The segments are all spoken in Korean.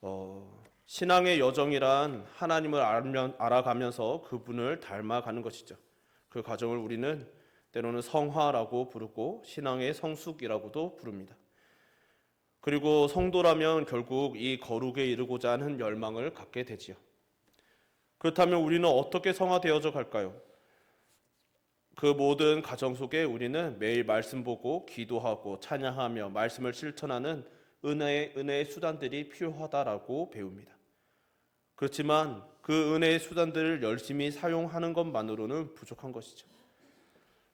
어, 신앙의 여정이란 하나님을 알아가면서 그분을 닮아가는 것이죠. 그 과정을 우리는 때로는 성화라고 부르고 신앙의 성숙이라고도 부릅니다. 그리고 성도라면 결국 이 거룩에 이르고자 하는 열망을 갖게 되지요. 그렇다면 우리는 어떻게 성화되어져 갈까요? 그 모든 가정 속에 우리는 매일 말씀 보고 기도하고 찬양하며 말씀을 실천하는 은혜의 은혜의 수단들이 필요하다라고 배웁니다. 그렇지만 그 은혜의 수단들을 열심히 사용하는 것만으로는 부족한 것이죠.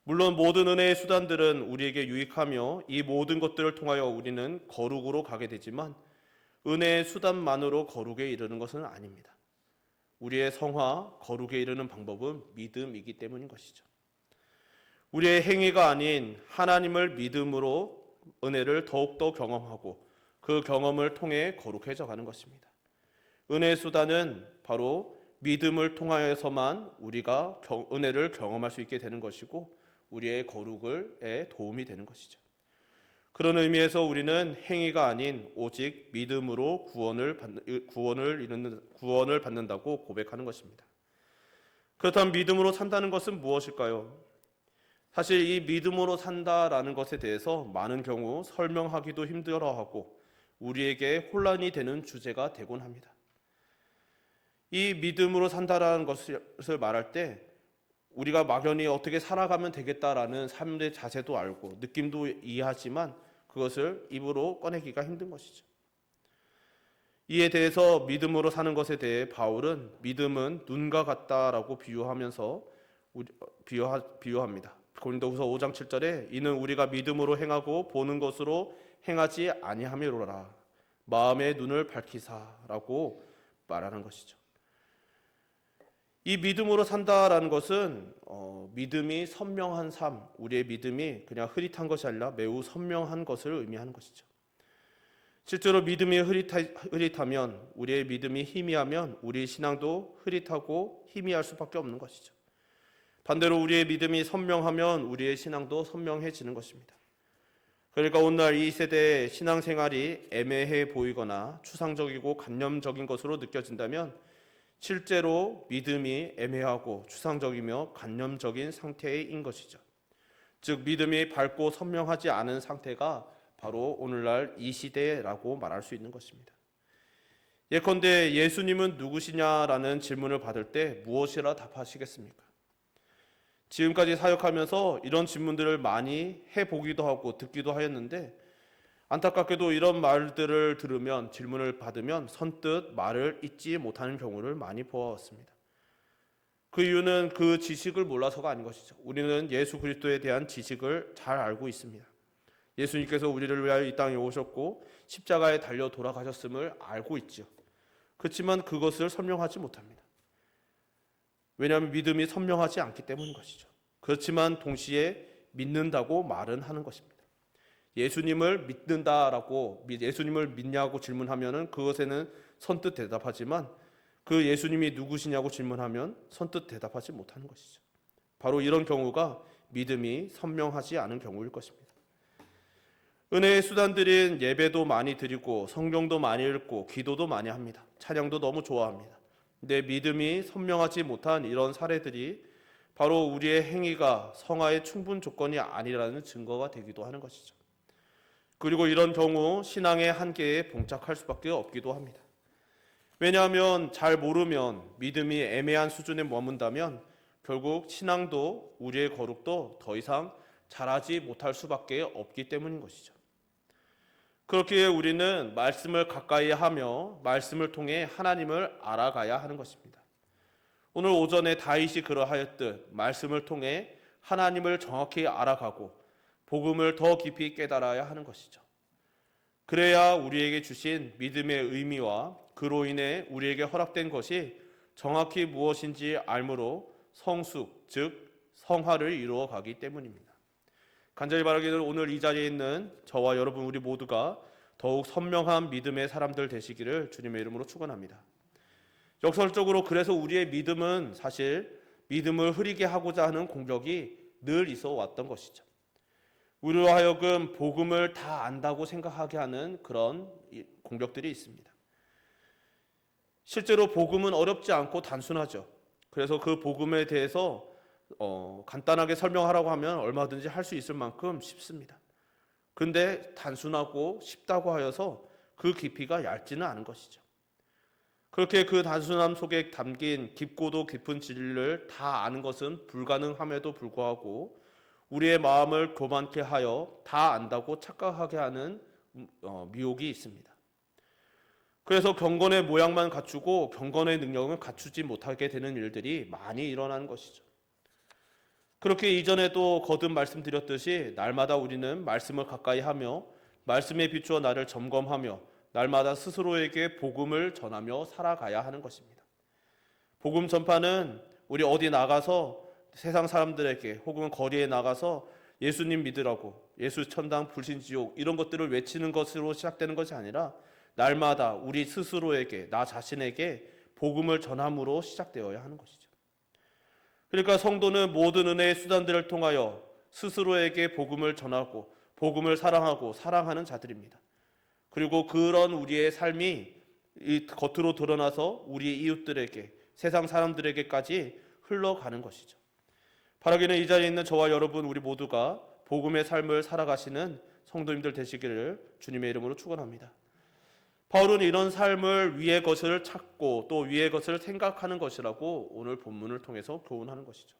물론 모든 은혜의 수단들은 우리에게 유익하며 이 모든 것들을 통하여 우리는 거룩으로 가게 되지만 은혜의 수단만으로 거룩에 이르는 것은 아닙니다. 우리의 성화, 거룩에 이르는 방법은 믿음이기 때문인 것이죠. 우리의 행위가 아닌 하나님을 믿음으로 은혜를 더욱더 경험하고 그 경험을 통해 거룩해져 가는 것입니다. 은혜의 수단은 바로 믿음을 통하여서만 우리가 은혜를 경험할 수 있게 되는 것이고 우리의 거룩에 도움이 되는 것이죠. 그런 의미에서 우리는 행위가 아닌 오직 믿음으로 구원을 받는, 구원을 이루는 구원을 받는다고 고백하는 것입니다. 그렇다면 믿음으로 산다는 것은 무엇일까요? 사실 이 믿음으로 산다라는 것에 대해서 많은 경우 설명하기도 힘들어하고 우리에게 혼란이 되는 주제가 되곤 합니다. 이 믿음으로 산다라는 것을 말할 때 우리가 막연히 어떻게 살아가면 되겠다라는 삶의 자세도 알고 느낌도 이해하지만 그것을 입으로 꺼내기가 힘든 것이죠. 이에 대해서 믿음으로 사는 것에 대해 바울은 믿음은 눈과 같다라고 비유하면서 비유하, 비유합니다. 고린도후서 5장 7절에 이는 우리가 믿음으로 행하고 보는 것으로 행하지 아니함이로라 마음의 눈을 밝히사라고 말하는 것이죠. 이 믿음으로 산다라는 것은 어, 믿음이 선명한 삶, 우리의 믿음이 그냥 흐릿한 것이 아니라 매우 선명한 것을 의미하는 것이죠. 실제로 믿음이 흐릿하, 흐릿하면 우리의 믿음이 희미하면 우리 신앙도 흐릿하고 희미할 수밖에 없는 것이죠. 반대로 우리의 믿음이 선명하면 우리의 신앙도 선명해지는 것입니다. 그러니까 오늘날 이 세대의 신앙생활이 애매해 보이거나 추상적이고 관념적인 것으로 느껴진다면 실제로 믿음이 애매하고 추상적이며 관념적인 상태인 것이죠. 즉 믿음이 밝고 선명하지 않은 상태가 바로 오늘날 이 시대라고 말할 수 있는 것입니다. 예컨대 예수님은 누구시냐라는 질문을 받을 때 무엇이라 답하시겠습니까? 지금까지 사역하면서 이런 질문들을 많이 해보기도 하고 듣기도 하였는데 안타깝게도 이런 말들을 들으면 질문을 받으면 선뜻 말을 잊지 못하는 경우를 많이 보아왔습니다. 그 이유는 그 지식을 몰라서가 아닌 것이죠. 우리는 예수 그리스도에 대한 지식을 잘 알고 있습니다. 예수님께서 우리를 위하여 이 땅에 오셨고 십자가에 달려 돌아가셨음을 알고 있죠. 그렇지만 그것을 설명하지 못합니다. 왜냐하면 믿음이 선명하지 않기 때문인 것이죠. 그렇지만 동시에 믿는다고 말은 하는 것입니다. 예수님을 믿는다라고 예수님을 믿냐고 질문하면은 그것에는 선뜻 대답하지만 그 예수님이 누구시냐고 질문하면 선뜻 대답하지 못하는 것이죠. 바로 이런 경우가 믿음이 선명하지 않은 경우일 것입니다. 은혜의 수단들인 예배도 많이 드리고 성경도 많이 읽고 기도도 많이 합니다. 찬양도 너무 좋아합니다. 내 믿음이 선명하지 못한 이런 사례들이 바로 우리의 행위가 성화의 충분 조건이 아니라는 증거가 되기도 하는 것이죠. 그리고 이런 경우 신앙의 한계에 봉착할 수밖에 없기도 합니다. 왜냐하면 잘 모르면 믿음이 애매한 수준에 머문다면 결국 신앙도 우리의 거룩도 더 이상 잘하지 못할 수밖에 없기 때문인 것이죠. 그렇기에 우리는 말씀을 가까이 하며 말씀을 통해 하나님을 알아가야 하는 것입니다. 오늘 오전에 다윗이 그러하였듯 말씀을 통해 하나님을 정확히 알아가고 복음을 더 깊이 깨달아야 하는 것이죠. 그래야 우리에게 주신 믿음의 의미와 그로 인해 우리에게 허락된 것이 정확히 무엇인지 알므로 성숙, 즉 성화를 이루어 가기 때문입니다. 간절히 바라기를 오늘 이 자리에 있는 저와 여러분 우리 모두가 더욱 선명한 믿음의 사람들 되시기를 주님의 이름으로 축원합니다. 역설적으로 그래서 우리의 믿음은 사실 믿음을 흐리게 하고자 하는 공격이 늘 있어 왔던 것이죠. 우리로 하여금 복음을 다 안다고 생각하게 하는 그런 공격들이 있습니다. 실제로 복음은 어렵지 않고 단순하죠. 그래서 그 복음에 대해서 어, 간단하게 설명하라고 하면 얼마든지 할 수 있을 만큼 쉽습니다. 근데 단순하고 쉽다고 하여서 그 깊이가 얇지는 않은 것이죠. 그렇게 그 단순함 속에 담긴 깊고도 깊은 진리를 다 아는 것은 불가능함에도 불구하고 우리의 마음을 교만케 하여 다 안다고 착각하게 하는 어, 미혹이 있습니다. 그래서 경건의 모양만 갖추고 경건의 능력은 갖추지 못하게 되는 일들이 많이 일어나는 것이죠. 그렇게 이전에도 거듭 말씀드렸듯이 날마다 우리는 말씀을 가까이 하며 말씀에 비추어 나를 점검하며 날마다 스스로에게 복음을 전하며 살아가야 하는 것입니다. 복음 전파는 우리 어디 나가서 세상 사람들에게 혹은 거리에 나가서 예수님 믿으라고 예수 천당 불신 지옥 이런 것들을 외치는 것으로 시작되는 것이 아니라 날마다 우리 스스로에게 나 자신에게 복음을 전함으로 시작되어야 하는 것이죠. 그러니까 성도는 모든 은혜의 수단들을 통하여 스스로에게 복음을 전하고 복음을 사랑하고 사랑하는 자들입니다. 그리고 그런 우리의 삶이 이 겉으로 드러나서 우리 이웃들에게 세상 사람들에게까지 흘러가는 것이죠. 바라기는 이 자리에 있는 저와 여러분 우리 모두가 복음의 삶을 살아가시는 성도님들 되시기를 주님의 이름으로 축원합니다. 바울은 이런 삶을 위의 것을 찾고 또 위의 것을 생각하는 것이라고 오늘 본문을 통해서 교훈하는 것이죠.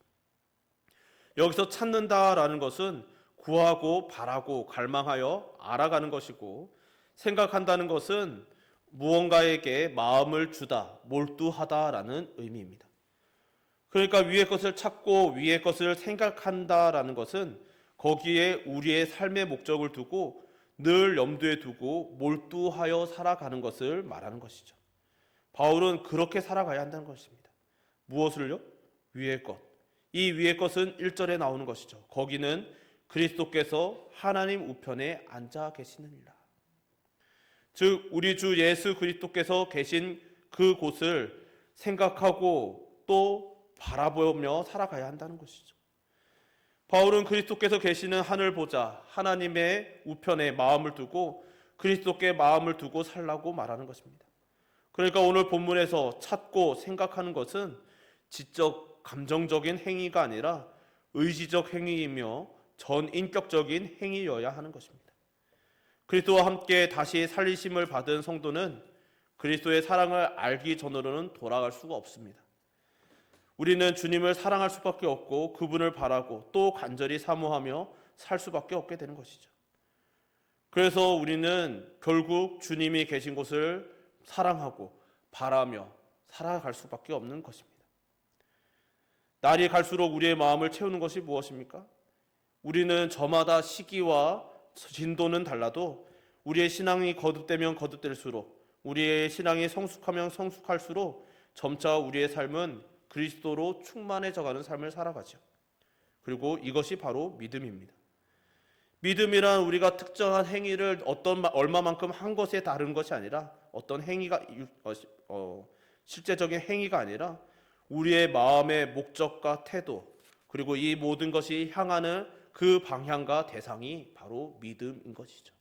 여기서 찾는다라는 것은 구하고 바라고 갈망하여 알아가는 것이고 생각한다는 것은 무언가에게 마음을 주다, 몰두하다라는 의미입니다. 그러니까 위의 것을 찾고 위의 것을 생각한다라는 것은 거기에 우리의 삶의 목적을 두고 늘 염두에 두고 몰두하여 살아가는 것을 말하는 것이죠. 바울은 그렇게 살아가야 한다는 것입니다. 무엇을요? 위의 것. 이 위의 것은 1절에 나오는 것이죠. 거기는 그리스도께서 하나님 우편에 앉아 계시느니라. 즉 우리 주 예수 그리스도께서 계신 그 곳을 생각하고 또 바라보며 살아가야 한다는 것이죠. 바울은 그리스도께서 계시는 하늘 보자 하나님의 우편에 마음을 두고 그리스도께 마음을 두고 살라고 말하는 것입니다. 그러니까 오늘 본문에서 찾고 생각하는 것은 지적 감정적인 행위가 아니라 의지적 행위이며 전인격적인 행위여야 하는 것입니다. 그리스도와 함께 다시 살리심을 받은 성도는 그리스도의 사랑을 알기 전으로는 돌아갈 수가 없습니다. 우리는 주님을 사랑할 수밖에 없고 그분을 바라고 또 간절히 사모하며 살 수밖에 없게 되는 것이죠. 그래서 우리는 결국 주님이 계신 곳을 사랑하고 바라며 살아갈 수밖에 없는 것입니다. 날이 갈수록 우리의 마음을 채우는 것이 무엇입니까? 우리는 저마다 시기와 진도는 달라도 우리의 신앙이 거듭되면 거듭될수록 우리의 신앙이 성숙하면 성숙할수록 점차 우리의 삶은 그리스도로 충만해져가는 삶을 살아가죠. 그리고 이것이 바로 믿음입니다. 믿음이란 우리가 특정한 행위를 어떤 얼마만큼 한 것에 다른 것이 아니라 어떤 행위가 어, 어, 실제적인 행위가 아니라 우리의 마음의 목적과 태도 그리고 이 모든 것이 향하는 그 방향과 대상이 바로 믿음인 것이죠.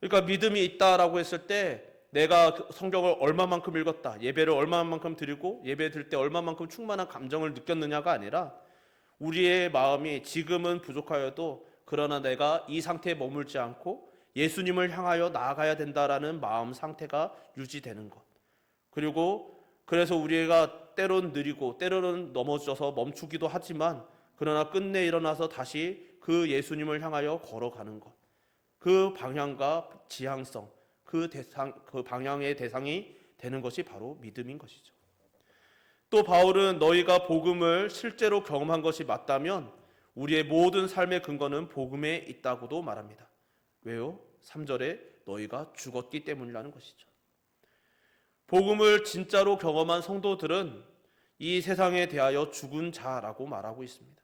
그러니까 믿음이 있다라고 했을 때 내가 그 성경을 얼마만큼 읽었다, 예배를 얼마만큼 드리고 예배 드릴 때 얼마만큼 충만한 감정을 느꼈느냐가 아니라 우리의 마음이 지금은 부족하여도 그러나 내가 이 상태에 머물지 않고 예수님을 향하여 나아가야 된다라는 마음 상태가 유지되는 것. 그리고 그래서 우리가 때론 느리고 때로는 넘어져서 멈추기도 하지만 그러나 끝내 일어나서 다시 그 예수님을 향하여 걸어가는 것. 그 방향과 지향성, 그 대상 그 방향의 대상이 되는 것이 바로 믿음인 것이죠. 또 바울은 너희가 복음을 실제로 경험한 것이 맞다면 우리의 모든 삶의 근거는 복음에 있다고도 말합니다. 왜요? 3절에 너희가 죽었기 때문이라는 것이죠. 복음을 진짜로 경험한 성도들은 이 세상에 대하여 죽은 자라고 말하고 있습니다.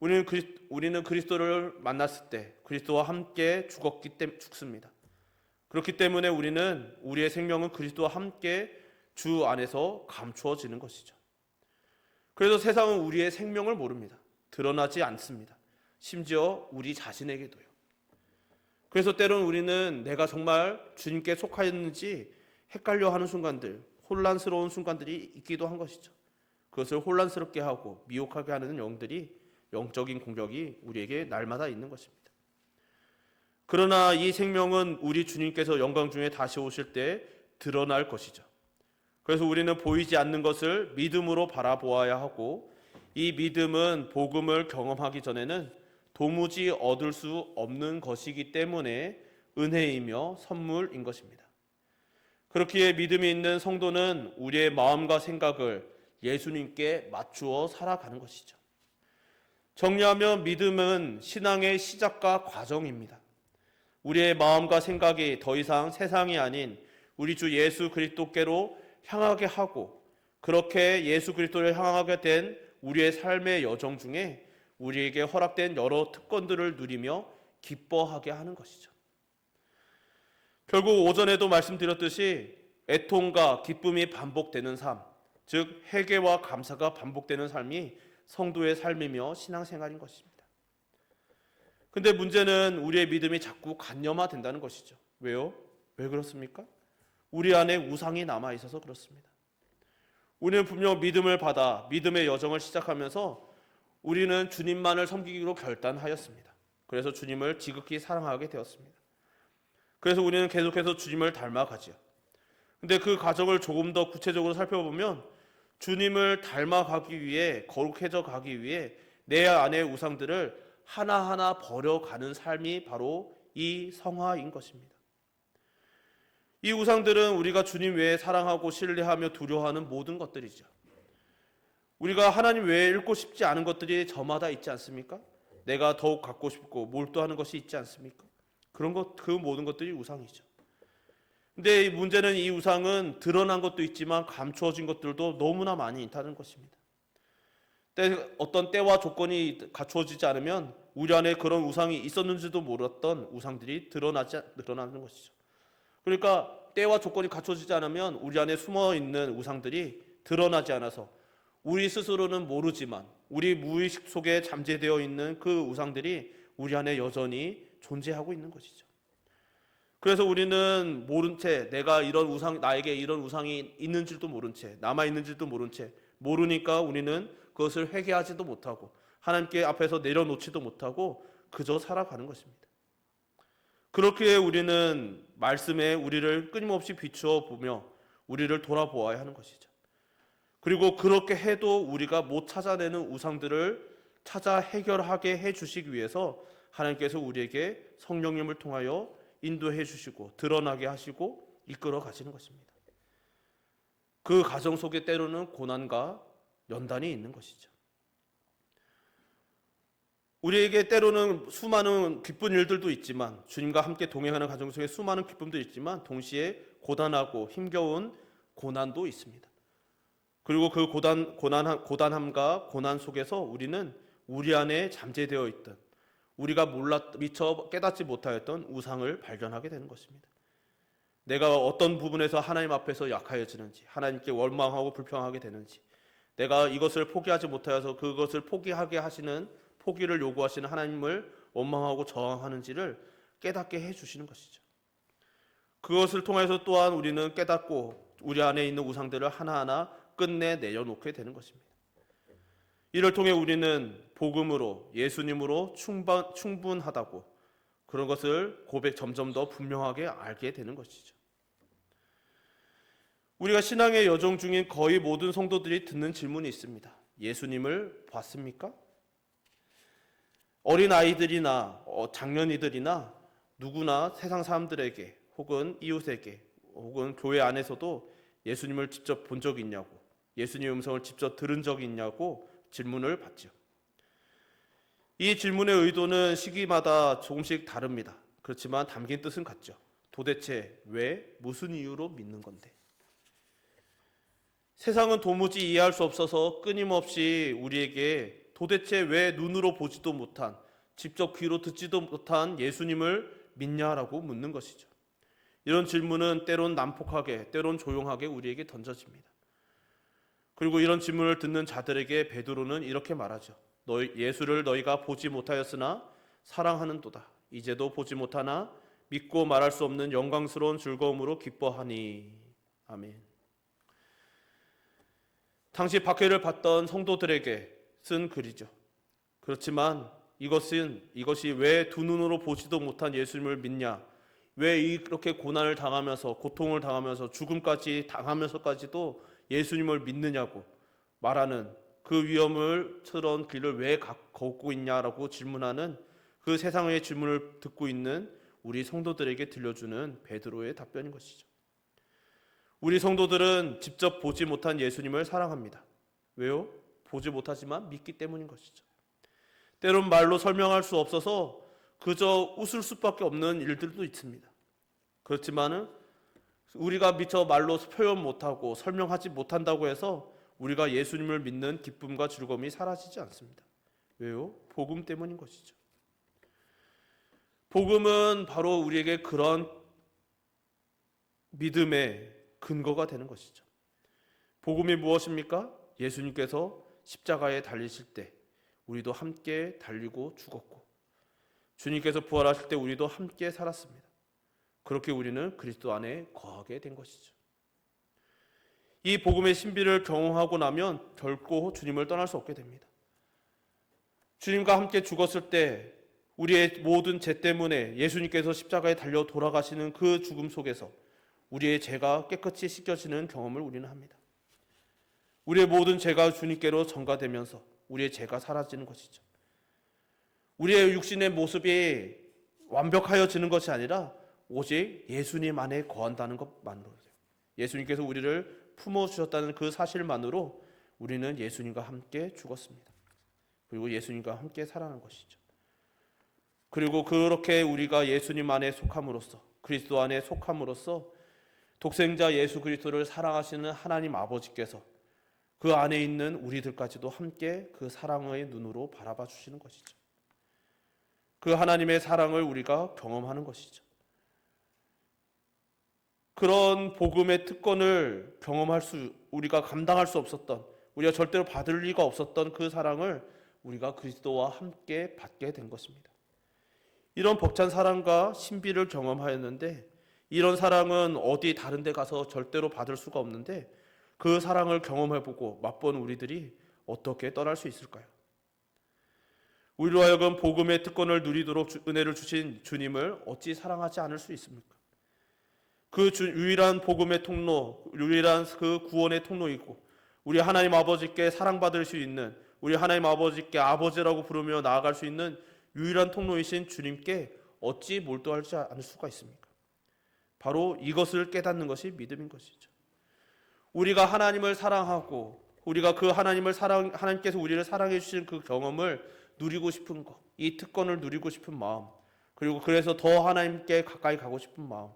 우리는 그리, 우리는 그리스도를 만났을 때 그리스도와 함께 죽었기 때문에 죽습니다. 그렇기 때문에 우리는 우리의 생명은 그리스도와 함께 주 안에서 감추어지는 것이죠. 그래서 세상은 우리의 생명을 모릅니다. 드러나지 않습니다. 심지어 우리 자신에게도요. 그래서 때로는 우리는 내가 정말 주님께 속하였는지 헷갈려 하는 순간들, 혼란스러운 순간들이 있기도 한 것이죠. 그것을 혼란스럽게 하고 미혹하게 하는 영들이 영적인 공격이 우리에게 날마다 있는 것입니다. 그러나 이 생명은 우리 주님께서 영광 중에 다시 오실 때 드러날 것이죠. 그래서 우리는 보이지 않는 것을 믿음으로 바라보아야 하고 이 믿음은 복음을 경험하기 전에는 도무지 얻을 수 없는 것이기 때문에 은혜이며 선물인 것입니다. 그렇기에 믿음이 있는 성도는 우리의 마음과 생각을 예수님께 맞추어 살아가는 것이죠. 정리하면 믿음은 신앙의 시작과 과정입니다. 우리의 마음과 생각이 더 이상 세상이 아닌 우리 주 예수 그리스도께로 향하게 하고 그렇게 예수 그리스도를 향하게 된 우리의 삶의 여정 중에 우리에게 허락된 여러 특권들을 누리며 기뻐하게 하는 것이죠. 결국 오전에도 말씀드렸듯이 애통과 기쁨이 반복되는 삶, 즉 회개와 감사가 반복되는 삶이 성도의 삶이며 신앙생활인 것입니다. 근데 문제는 우리의 믿음이 자꾸 간념화 된다는 것이죠. 왜요? 왜 그렇습니까? 우리 안에 우상이 남아 있어서 그렇습니다. 우리는 분명 믿음을 받아 믿음의 여정을 시작하면서 우리는 주님만을 섬기기로 결단하였습니다. 그래서 주님을 지극히 사랑하게 되었습니다. 그래서 우리는 계속해서 주님을 닮아가지요. 근데 그 과정을 조금 더 구체적으로 살펴보면 주님을 닮아가기 위해 거룩해져 가기 위해 내 안의 우상들을 하나하나 버려가는 삶이 바로 이 성화인 것입니다. 이 우상들은 우리가 주님 외에 사랑하고 신뢰하며 두려워하는 모든 것들이죠. 우리가 하나님 외에 잃고 싶지 않은 것들이 저마다 있지 않습니까? 내가 더욱 갖고 싶고 몰두하는 것이 있지 않습니까? 그런 것, 그 모든 것들이 우상이죠. 근데 문제는 이 우상은 드러난 것도 있지만 감추어진 것들도 너무나 많이 있다는 것입니다. 때, 어떤 때와 조건이 갖추어지지 않으면 우리 안에 그런 우상이 있었는지도 몰랐던 우상들이 드러나지 드러나는 것이죠. 그러니까 때와 조건이 갖춰지지 않으면 우리 안에 숨어 있는 우상들이 드러나지 않아서 우리 스스로는 모르지만 우리 무의식 속에 잠재되어 있는 그 우상들이 우리 안에 여전히 존재하고 있는 것이죠. 그래서 우리는 모른 채 내가 이런 우상 나에게 이런 우상이 있는 줄도 모른 채 남아 있는 줄도 모른 채 모르니까 우리는 그것을 회개하지도 못하고 하나님께 앞에서 내려놓지도 못하고 그저 살아가는 것입니다. 그렇게 우리는 말씀에 우리를 끊임없이 비추어 보며 우리를 돌아보아야 하는 것이죠. 그리고 그렇게 해도 우리가 못 찾아내는 우상들을 찾아 해결하게 해 주시기 위해서 하나님께서 우리에게 성령님을 통하여 인도해 주시고 드러나게 하시고 이끌어 가시는 것입니다. 그 과정 속에 때로는 고난과 연단이 있는 것이죠. 우리에게 때로는 수많은 기쁜 일들도 있지만 주님과 함께 동행하는 과정 속에 수많은 기쁨도 있지만 동시에 고단하고 힘겨운 고난도 있습니다. 그리고 그 고단 고난 고단함과 고난 속에서 우리는 우리 안에 잠재되어 있던 우리가 몰랐 미처 깨닫지 못하였던 우상을 발견하게 되는 것입니다. 내가 어떤 부분에서 하나님 앞에서 약하여지는지, 하나님께 원망하고 불평하게 되는지, 내가 이것을 포기하지 못하여서 그것을 포기하게 하시는 포기를 요구하시는 하나님을 원망하고 저항하는지를 깨닫게 해 주시는 것이죠. 그것을 통해서 또한 우리는 깨닫고 우리 안에 있는 우상들을 하나하나 끝내 내려놓게 되는 것입니다. 이를 통해 우리는 복음으로 예수님으로 충분, 충분하다고 그런 것을 고백 점점 더 분명하게 알게 되는 것이죠. 우리가 신앙의 여정 중인 거의 모든 성도들이 듣는 질문이 있습니다. 예수님을 봤습니까? 어린 아이들이나 어, 장년이들이나 누구나 세상 사람들에게 혹은 이웃에게 혹은 교회 안에서도 예수님을 직접 본 적이 있냐고 예수님 음성을 직접 들은 적이 있냐고 질문을 받죠. 이 질문의 의도는 시기마다 조금씩 다릅니다. 그렇지만 담긴 뜻은 같죠. 도대체 왜 무슨 이유로 믿는 건데? 세상은 도무지 이해할 수 없어서 끊임없이 우리에게 도대체 왜 눈으로 보지도 못한 직접 귀로 듣지도 못한 예수님을 믿냐라고 묻는 것이죠. 이런 질문은 때론 난폭하게, 때론 조용하게 우리에게 던져집니다. 그리고 이런 질문을 듣는 자들에게 베드로는 이렇게 말하죠. 너희 예수를 너희가 보지 못하였으나 사랑하는도다. 이제도 보지 못하나 믿고 말할 수 없는 영광스러운 즐거움으로 기뻐하니 아멘. 당시 박해를 받던 성도들에게 쓴 글이죠. 그렇지만 이것은 이것이 왜 두 눈으로 보지도 못한 예수님을 믿냐? 왜 이렇게 고난을 당하면서 고통을 당하면서 죽음까지 당하면서까지도 예수님을 믿느냐고 말하는 그 위험을 처런 길을 왜 가- 걷고 있냐라고 질문하는 그 세상의 질문을 듣고 있는 우리 성도들에게 들려주는 베드로의 답변인 것이죠. 우리 성도들은 직접 보지 못한 예수님을 사랑합니다. 왜요? 보지 못하지만 믿기 때문인 것이죠. 때론 말로 설명할 수 없어서 그저 웃을 수밖에 없는 일들도 있습니다. 그렇지만은 우리가 미처 말로 표현 못하고 설명하지 못한다고 해서 우리가 예수님을 믿는 기쁨과 즐거움이 사라지지 않습니다. 왜요? 복음 때문인 것이죠. 복음은 바로 우리에게 그런 믿음의 근거가 되는 것이죠. 복음이 무엇입니까? 예수님께서 십자가에 달리실 때 우리도 함께 달리고 죽었고 주님께서 부활하실 때 우리도 함께 살았습니다. 그렇게 우리는 그리스도 안에 거하게 된 것이죠. 이 복음의 신비를 경험하고 나면 결코 주님을 떠날 수 없게 됩니다. 주님과 함께 죽었을 때 우리의 모든 죄 때문에 예수님께서 십자가에 달려 돌아가시는 그 죽음 속에서 우리의 죄가 깨끗이 씻겨지는 경험을 우리는 합니다. 우리의 모든 죄가 주님께로 전가되면서 우리의 죄가 사라지는 것이죠. 우리의 육신의 모습이 완벽하여지는 것이 아니라 오직 예수님 안에 거한다는 것만으로요. 예수님께서 우리를 품어 주셨다는 그 사실만으로 우리는 예수님과 함께 죽었습니다. 그리고 예수님과 함께 살아난 것이죠. 그리고 그렇게 우리가 예수님 안에 속함으로써 그리스도 안에 속함으로써 독생자 예수 그리스도를 사랑하시는 하나님 아버지께서 그 안에 있는 우리들까지도 함께 그 사랑의 눈으로 바라봐 주시는 것이죠. 그 하나님의 사랑을 우리가 경험하는 것이죠. 그런 복음의 특권을 경험할 수 우리가 감당할 수 없었던 우리가 절대로 받을 리가 없었던 그 사랑을 우리가 그리스도와 함께 받게 된 것입니다. 이런 벅찬 사랑과 신비를 경험하였는데 이런 사랑은 어디 다른 데 가서 절대로 받을 수가 없는데 그 사랑을 경험해보고 맛본 우리들이 어떻게 떠날 수 있을까요? 우리로 하여금 복음의 특권을 누리도록 주- 은혜를 주신 주님을 어찌 사랑하지 않을 수 있습니까? 그 주- 유일한 복음의 통로, 유일한 그 구원의 통로이고 우리 하나님 아버지께 사랑받을 수 있는 우리 하나님 아버지께 아버지라고 부르며 나아갈 수 있는 유일한 통로이신 주님께 어찌 몰두하지 않을 수가 있습니까? 바로 이것을 깨닫는 것이 믿음인 것이죠. 우리가 하나님을 사랑하고 우리가 그 하나님을 사랑 하나님께서 우리를 사랑해 주시는 그 경험을 누리고 싶은 것, 이 특권을 누리고 싶은 마음, 그리고 그래서 더 하나님께 가까이 가고 싶은 마음,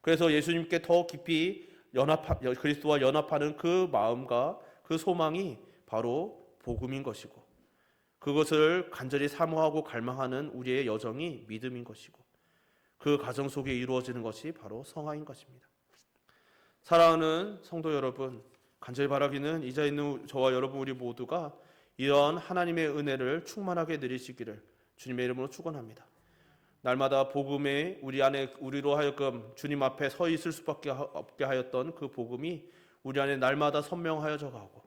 그래서 예수님께 더 깊이 연합 그리스도와 연합하는 그 마음과 그 소망이 바로 복음인 것이고 그것을 간절히 사모하고 갈망하는 우리의 여정이 믿음인 것이고 그 가정 속에 이루어지는 것이 바로 성화인 것입니다. 사랑하는 성도 여러분, 간절히 바라기는 이 자리에 있는 저와 여러분 우리 모두가 이러한 하나님의 은혜를 충만하게 누리시기를 주님의 이름으로 축원합니다. 날마다 복음에 우리 안에 우리로 하여금 주님 앞에 서 있을 수밖에 하- 없게 하였던 그 복음이 우리 안에 날마다 선명하여져 가고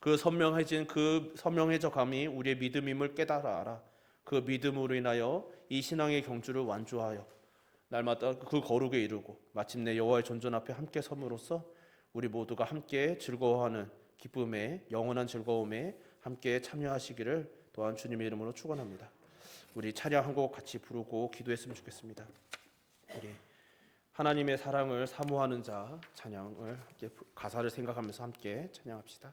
그 선명해진 그 선명해져 감이 우리의 믿음임을 깨달아 알아 그 믿음으로 인하여 이 신앙의 경주를 완주하여 날마다 그 거룩에 이르고 마침내 여호와의 존전 앞에 함께 섬으로써 우리 모두가 함께 즐거워하는 기쁨에 영원한 즐거움에 함께 참여하시기를 또한 주님의 이름으로 축원합니다. 우리 찬양 한곡 같이 부르고 기도했으면 좋겠습니다. 우리 하나님의 사랑을 사모하는 자 찬양을 함께 부- 가사를 생각하면서 함께 찬양합시다.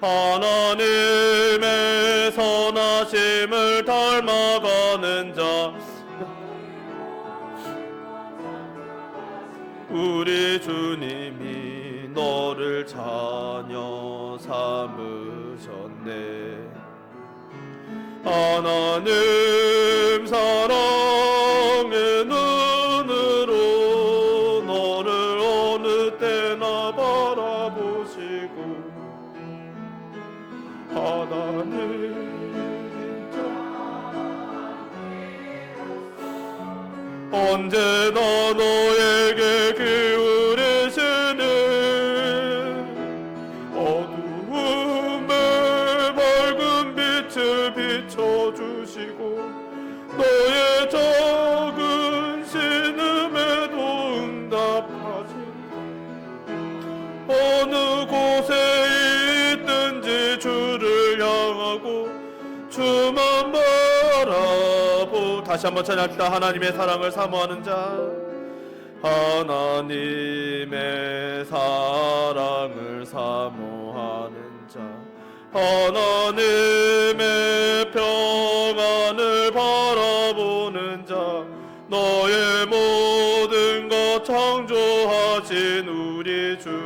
하나님의 선하심을 닮아가는 자. 우리 주님이 너를 자녀 삼으셨네. 하나님 사랑 향하고 주만 바라보 다시 한번 찬양합시다. 하나님의 사랑을 사모하는 자. 하나님의 사랑을 사모하는 자. 하나님의 평안을 바라보는 자. 너의 모든 것 창조하신 우리 주님이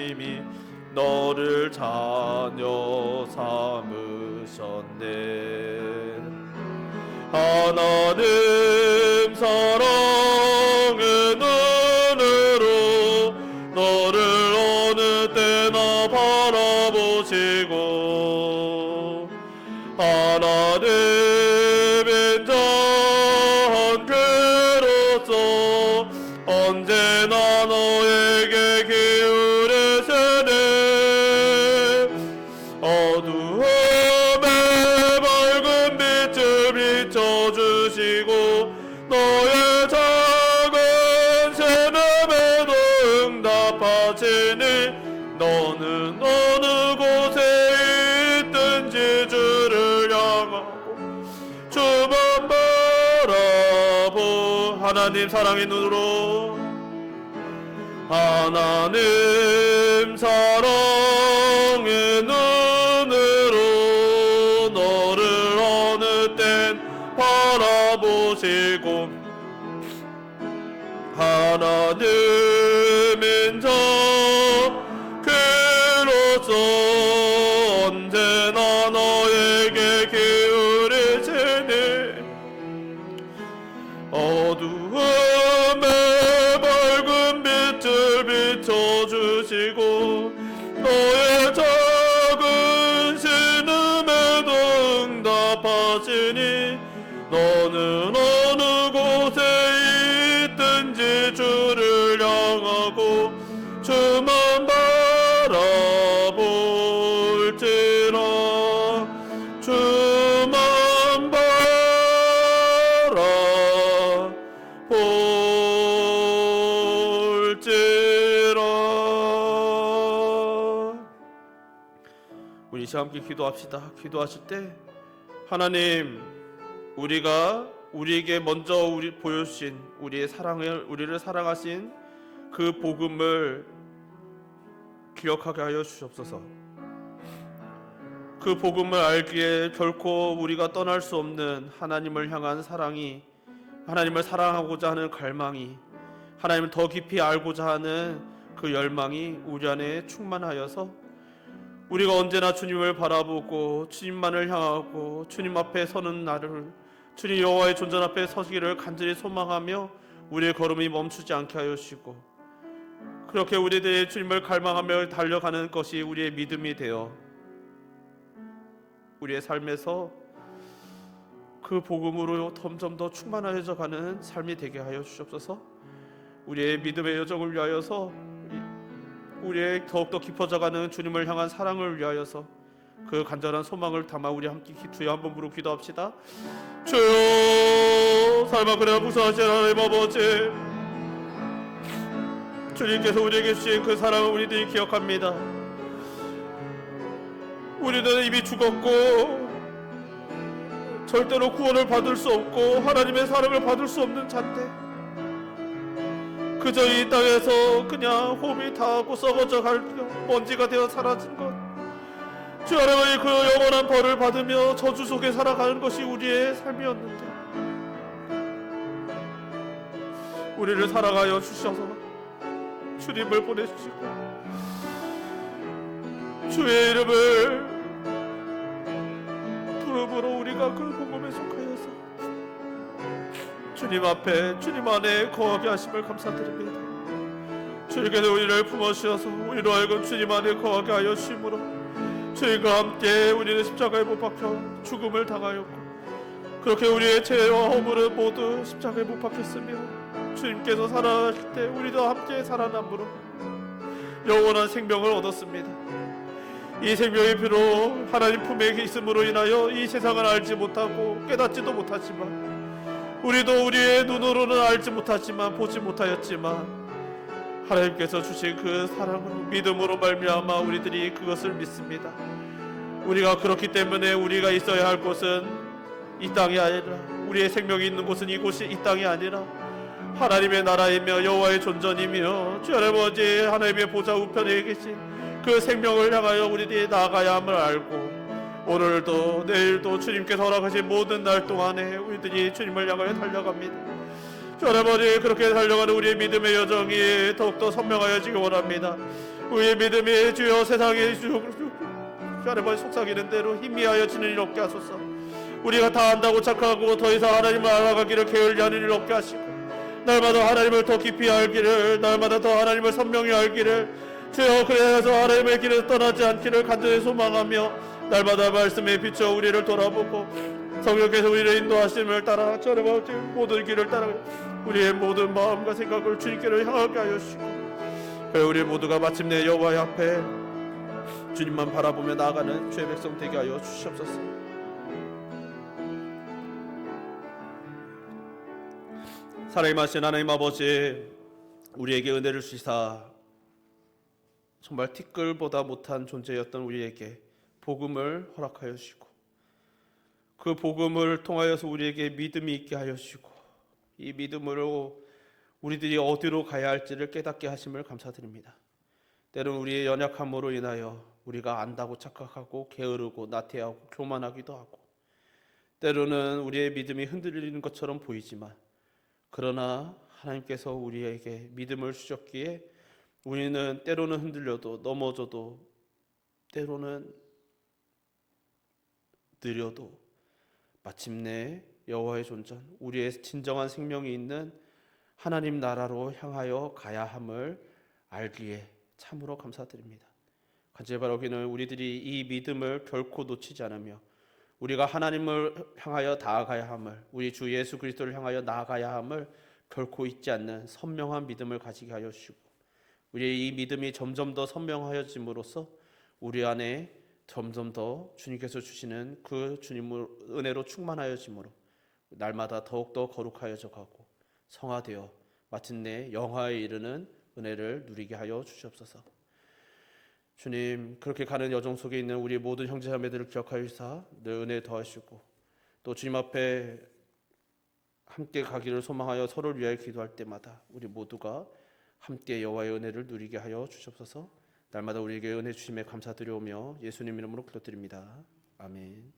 너를 자녀 삼으셨네. 하나님 사랑의 눈으로 하나님 사랑 이제 함께 기도합시다. 기도하실 때 하나님 우리가 우리에게 먼저 우리 보여주신 우리의 사랑을 우리를 사랑하신 그 복음을 기억하게 하여 주시옵소서. 그 복음을 알기에 결코 우리가 떠날 수 없는 하나님을 향한 사랑이 하나님을 사랑하고자 하는 갈망이 하나님을 더 깊이 알고자 하는 그 열망이 우리 안에 충만하여서 우리가 언제나 주님을 바라보고 주님만을 향하고 주님 앞에 서는 나를 주님 여호와의 존전 앞에 서기를 간절히 소망하며 우리의 걸음이 멈추지 않게 하여 주시고 그렇게 우리들의 주님을 갈망하며 달려가는 것이 우리의 믿음이 되어 우리의 삶에서 그 복음으로 점점 더 충만해져 가는 삶이 되게 하여 주시옵소서. 우리의 믿음의 여정을 위하여서 우리의 더욱더 깊어져가는 주님을 향한 사랑을 위하여서 그 간절한 소망을 담아 우리 함께 기- 주여 한번 부르고 기도합시다. 주여 삶아 그래 무사하신 하나님 아버지 주님께서 우리에게 주신 그 사랑을 우리들이 기억합니다. 우리는 이미 죽었고 절대로 구원을 받을 수 없고 하나님의 사랑을 받을 수 없는 자인데 그저 이 땅에서 그냥 호흡이 다하고 썩어져 갈 먼지가 되어 사라진 것. 주 하나님의 그 영원한 벌을 받으며 저주 속에 살아가는 것이 우리의 삶이었는데 우리를 사랑하여 주셔서 주님을 보내주시고 주의 이름을 부름으로 우리가 그 복음에 속하여서 주님 앞에 주님 안에 거하게 하심을 감사드립니다. 주님께서 우리를 품어주셔서 우리로 하여금 주님 안에 거하게 하여 주심으로 주님과 함께 우리는 십자가에 못 박혀 죽음을 당하였고 그렇게 우리의 죄와 허물은 모두 십자가에 못 박혔으며 주님께서 살아나실 때 우리도 함께 살아남으로 영원한 생명을 얻었습니다. 이 생명의 피로 하나님 품에 있음으로 인하여 이 세상을 알지 못하고 깨닫지도 못하지만 우리도 우리의 눈으로는 알지 못하지만 보지 못하였지만 하나님께서 주신 그 사랑으로 믿음으로 말미암아 우리들이 그것을 믿습니다. 우리가 그렇기 때문에 우리가 있어야 할 곳은 이 땅이 아니라 우리의 생명이 있는 곳은 이곳이 이 땅이 아니라 하나님의 나라이며 여호와의 존전이며 주 아버지 하나님의 보좌 우편에 계신 그 생명을 향하여 우리들이 나아가야 함을 알고 오늘도 내일도 주님께서 허락하신 모든 날 동안에 우리들이 주님을 향하여 달려갑니다. 주 아버지 그렇게 달려가는 우리의 믿음의 여정이 더욱더 선명하여지기 원합니다. 우리의 믿음이 주여 세상에 주 아버지 속삭이는 대로 희미하여지는 일 없게 하소서. 우리가 다 안다고 착하고 더 이상 하나님을 알아가기를 게을리하는 일 없게 하시고 날마다 하나님을 더 깊이 알기를 날마다 더 하나님을 선명히 알기를 주여 그래서 하나님의 길을 떠나지 않기를 간절히 소망하며 날마다 말씀에 비춰 우리를 돌아보고 성령께서 우리를 인도하심을 따라 저렴 모든 길을 따라 우리의 모든 마음과 생각을 주님께로 향하게 하여 주시고 그래 우리 모두가 마침내 여호와의 앞에 주님만 바라보며 나아가는 주의 백성 되게 하여 주시옵소서. 마신 하나님 아버지 우리에게 은혜를 주시사 정말 티끌보다 못한 존재였던 우리에게 복음을 허락하여 주시고 그 복음을 통하여서 우리에게 믿음이 있게 하여 주시고 이 믿음으로 우리들이 어디로 가야 할지를 깨닫게 하심을 감사드립니다. 때론 우리의 연약함으로 인하여 우리가 안다고 착각하고 게으르고 나태하고 교만하기도 하고 때로는 우리의 믿음이 흔들리는 것처럼 보이지만 그러나 하나님께서 우리에게 믿음을 주셨기에 우리는 때로는 흔들려도 넘어져도 때로는 느려도 마침내 여호와의 존전 우리의 진정한 생명이 있는 하나님 나라로 향하여 가야 함을 알기에 참으로 감사드립니다. 간절히 바라기는 우리들이 이 믿음을 결코 놓치지 않으며 우리가 하나님을 향하여 나아가야 함을 우리 주 예수 그리스도를 향하여 나아가야 함을 결코 잊지 않는 선명한 믿음을 가지게 하여 주시고 우리의 이 믿음이 점점 더 선명하여짐으로써 우리 안에 점점 더 주님께서 주시는 그 주님의 은혜로 충만하여짐으로 날마다 더욱더 거룩하여져 가고 성화되어 마침내 영화에 이르는 은혜를 누리게 하여 주시옵소서. 주님 그렇게 가는 여정 속에 있는 우리 모든 형제 자매들을 기억하여 주사 늘 은혜 더하시고 또 주님 앞에 함께 가기를 소망하여 서로를 위하여 기도할 때마다 우리 모두가 함께 여호와의 은혜를 누리게 하여 주시옵소서. 날마다 우리에게 은혜 주심에 감사드려오며 예수님 이름으로 기도드립니다. 아멘.